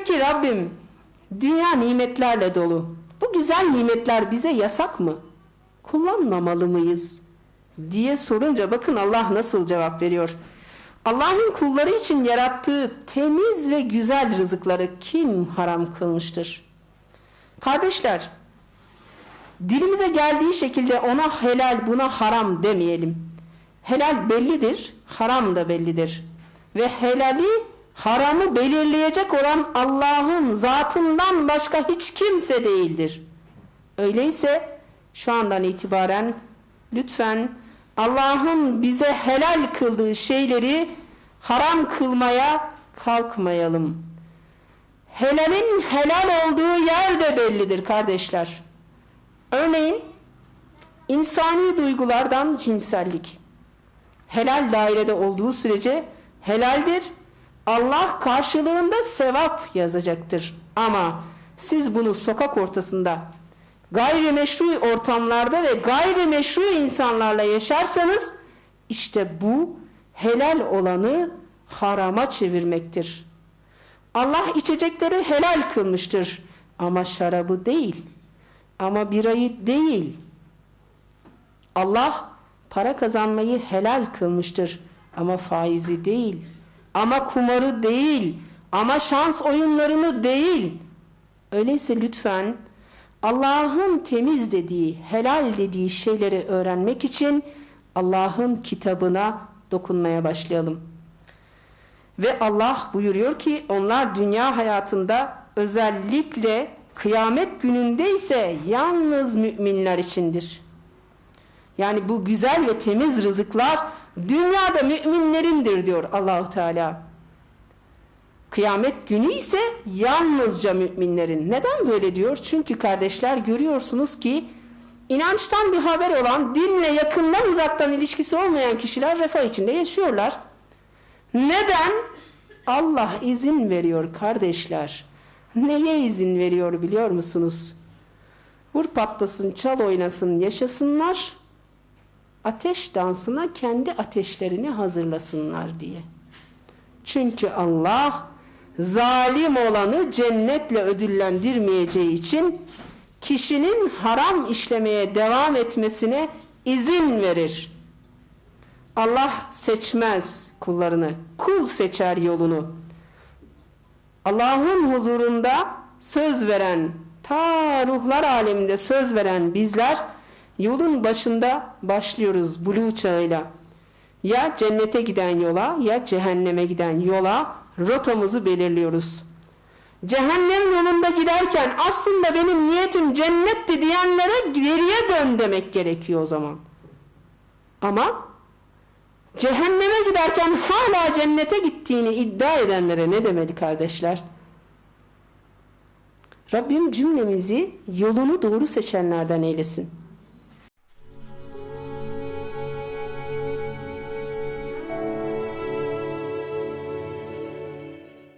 Peki Rabbim dünya nimetlerle dolu. Bu güzel nimetler bize yasak mı? Kullanmamalı mıyız? diye sorunca bakın Allah nasıl cevap veriyor. Allah'ın kulları için yarattığı temiz ve güzel rızıkları kim haram kılmıştır? Kardeşler, dilimize geldiği şekilde ona helal buna haram demeyelim. Helal bellidir, haram da bellidir. Ve helali haramı belirleyecek olan Allah'ın zatından başka hiç kimse değildir. Öyleyse şu andan itibaren lütfen Allah'ın bize helal kıldığı şeyleri haram kılmaya kalkmayalım. Helalin helal olduğu yer de bellidir kardeşler. Örneğin insani duygulardan cinsellik. Helal dairede olduğu sürece helaldir. Allah karşılığında sevap yazacaktır. Ama siz bunu sokak ortasında gayrimeşru ortamlarda ve gayrimeşru insanlarla yaşarsanız işte bu helal olanı harama çevirmektir. Allah içecekleri helal kılmıştır ama şarabı değil. Ama birayı değil. Allah para kazanmayı helal kılmıştır ama faizi değil. Ama kumarı değil. Ama şans oyunlarını değil. Öyleyse lütfen Allah'ın temiz dediği, helal dediği şeyleri öğrenmek için Allah'ın kitabına dokunmaya başlayalım. Ve Allah buyuruyor ki onlar dünya hayatında özellikle kıyamet gününde ise yalnız müminler içindir. Yani bu güzel ve temiz rızıklar dünyada müminlerindir diyor Allahu Teala. Kıyamet günü ise yalnızca müminlerin. Neden böyle diyor? Çünkü kardeşler görüyorsunuz ki inançtan bir haber olan, dinle yakından uzaktan ilişkisi olmayan kişiler refah içinde yaşıyorlar. Neden? Allah izin veriyor kardeşler. Neye izin veriyor biliyor musunuz? Vur patlasın, çal oynasın, yaşasınlar. Ateş dansına kendi ateşlerini hazırlasınlar diye. Çünkü Allah zalim olanı cennetle ödüllendirmeyeceği için kişinin haram işlemeye devam etmesine izin verir. Allah seçmez kullarını. Kul seçer yolunu. Allah'ın huzurunda söz veren, ta ruhlar aleminde söz veren bizler yolun başında başlıyoruz bulu çağıyla. Ya cennete giden yola ya cehenneme giden yola rotamızı belirliyoruz. Cehennem yolunda giderken aslında benim niyetim cennetti diyenlere geriye dön demek gerekiyor o zaman. Ama cehenneme giderken hala cennete gittiğini iddia edenlere ne demeli kardeşler? Rabbim cümlemizi yolunu doğru seçenlerden eylesin.